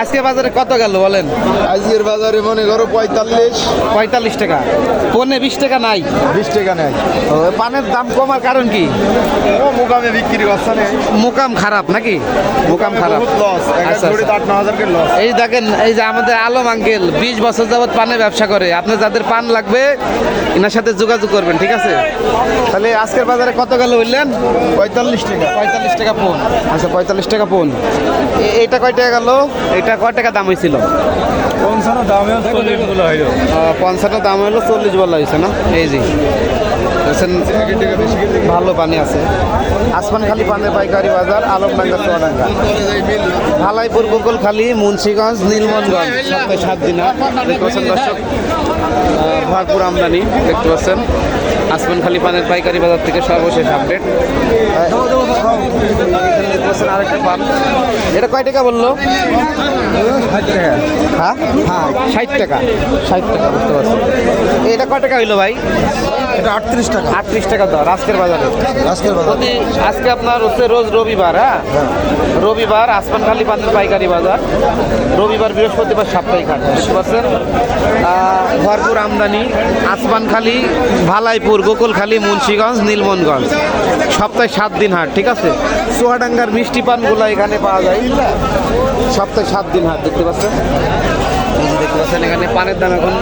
আজকে বাজারে কত গেল বলেন? আজকের বাজারে মনে করো পঁয়তাল্লিশ। পঁয়তাল্লিশ টাকা। পনে বিশ টাকা নাই। বিশ টাকা ও, পানের দাম কমার কারণ কি? ও মুকামে বিক্রি করছে না। মুকাম খারাপ নাকি? মুকাম খারাপ। লস এক আচ্ছা, লস এই দেখেন এই যে আমাদের আলম আঙ্কেল বিশ বছর যাবত পানের ব্যবসা করে। আপনার যাদের পান লাগবে এনার সাথে যোগাযোগ করবেন ঠিক আছে? তাহলে আজকের বাজারে কত গেল বললেন? পঁয়তাল্লিশ টাকা। পঁয়তাল্লিশ টাকা পোন আচ্ছা পঁয়তাল্লিশ টাকা পোন এ- এইটা কয় টাকা গেল? এটা কয় টাকা দাম হয়েছিল পঞ্চান্ন দামে পঞ্চান্ন দাম হলো চল্লিশ বলা হয়েছে না? এই জি ভালো পানি আছে। আসমান খালি পানের পাইকারি বাজার আলমডাঙ্গা চুয়াডাঙ্গা। ঢালাইপুর গোকুলখালী মুন্সিগঞ্জ নীলমনগঞ্জ। সপ্তাহে সাত দিন দর্শক ভরপুর আমদানি দেখতে পাচ্ছেন। আসমান খালি পানের পাইকারি বাজার থেকে সর্বশেষ আপডেট পাচ্ছেন আরেকটা পান। এটা কয় টাকা বলল? হ্যাঁ? হ্যাঁ ষাট টাকা। ষাট টাকা বুঝতে পারছি। এটা কয় টাকা হইল ভাই? এটা আটত্রিশ টাকা। আটত্রিশ টাকা দর আজকের বাজারে। আজকের বাজার। আজকে আপনার হচ্ছে রোজ রবিবার হ্যাঁ? রবিবার আসমানখালি পানের পাইকারি বাজার। রবিবার বৃহস্পতিবার সাপ্তাহিক হাট বুঝতে পারছেন? ভরপুর আমদানি আসমানখালি ভালাইপুর গোকুলখালি মুন্সিগঞ্জ নীলমনগঞ্জ। সপ্তাহে সাত দিন হাট ঠিক আছে? চুয়াডাঙ্গার মিষ্টি পানগুলো এখানে পাওয়া যায়। সপ্তাহে সাত দিন হাট দেখতে পাচ্ছেন? দেখতে পাচ্ছেন, এখানে পানের দাম এখন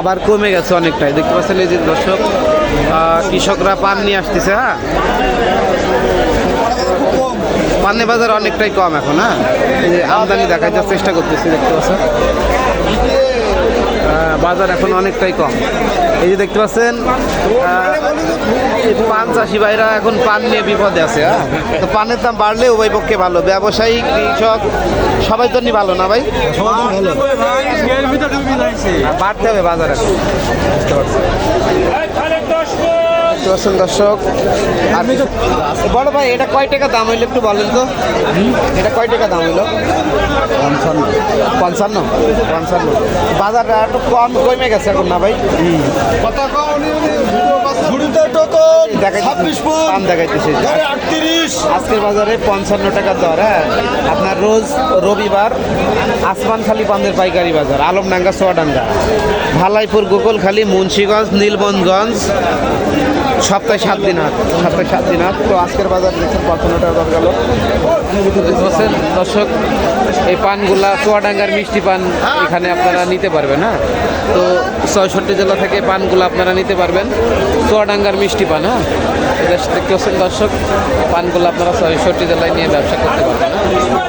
আবার কমে গেছে অনেকটাই। দেখতে পাচ্ছেন এই যে দর্শক কৃষকরা পান নিয়ে আসতেছে হ্যাঁ? পানের বাজার অনেকটাই কম এখন হ্যাঁ? আমদানি দেখাইতে চেষ্টা করতেছি, দেখতে পাচ্ছেন? বাজার এখন অনেকটাই কম। এই যে দেখতে পাচ্ছেন পান চাষি ভাইরা এখন পান নিয়ে বিপদে আছে হ্যাঁ? তো পানের দাম বাড়লে উভয় পক্ষে ভালো। ব্যবসায়ী, কৃষক, সবাই তো ভালো না ভাই? বাড়তে হবে বাজারে। বুঝতে পারছি দেখতে পাচ্ছেন দর্শক। আর বড় ভাই এটা কয় টাকা দাম হইল একটু বলেন তো? এটা কয় টাকা দাম হইল? পঞ্চান্ন। পঞ্চান্ন? পঞ্চান্ন। বাজার একটু কম কমে গেছে এখন না ভাই? কত কম আজকের বাজারে পঞ্চান্ন টাকা দর হ্যাঁ? আপনার রোজ রবিবার আসমান খালি পান্দের পাইকারি বাজার আলমডাঙ্গা সোয়াডাঙ্গা। ভালাইপুর গোকুলখালী মুন্সিগঞ্জ নীলবনগঞ্জ সপ্তাহে সাত দিন হাট সপ্তাহে সাত দিন হাট তো আজকের বাজার দেখছেন পঞ্চান্ন টাকা দর গেল দর্শক, এই পানগুলা চুয়াডাঙ্গার মিষ্টি পান এখানে আপনারা নিতে পারবেন হ্যাঁ? তো ছয়ষট্টি জেলা থেকে পানগুলো আপনারা নিতে পারবেন। চুয়াডাঙ্গার মিষ্টি পান হ্যাঁ? এটা দেখতে পাচ্ছেন দর্শক, পানগুলো আপনারা ছয়ষট্টি জেলায় নিয়ে ব্যবসা করতে পারবেন হ্যাঁ?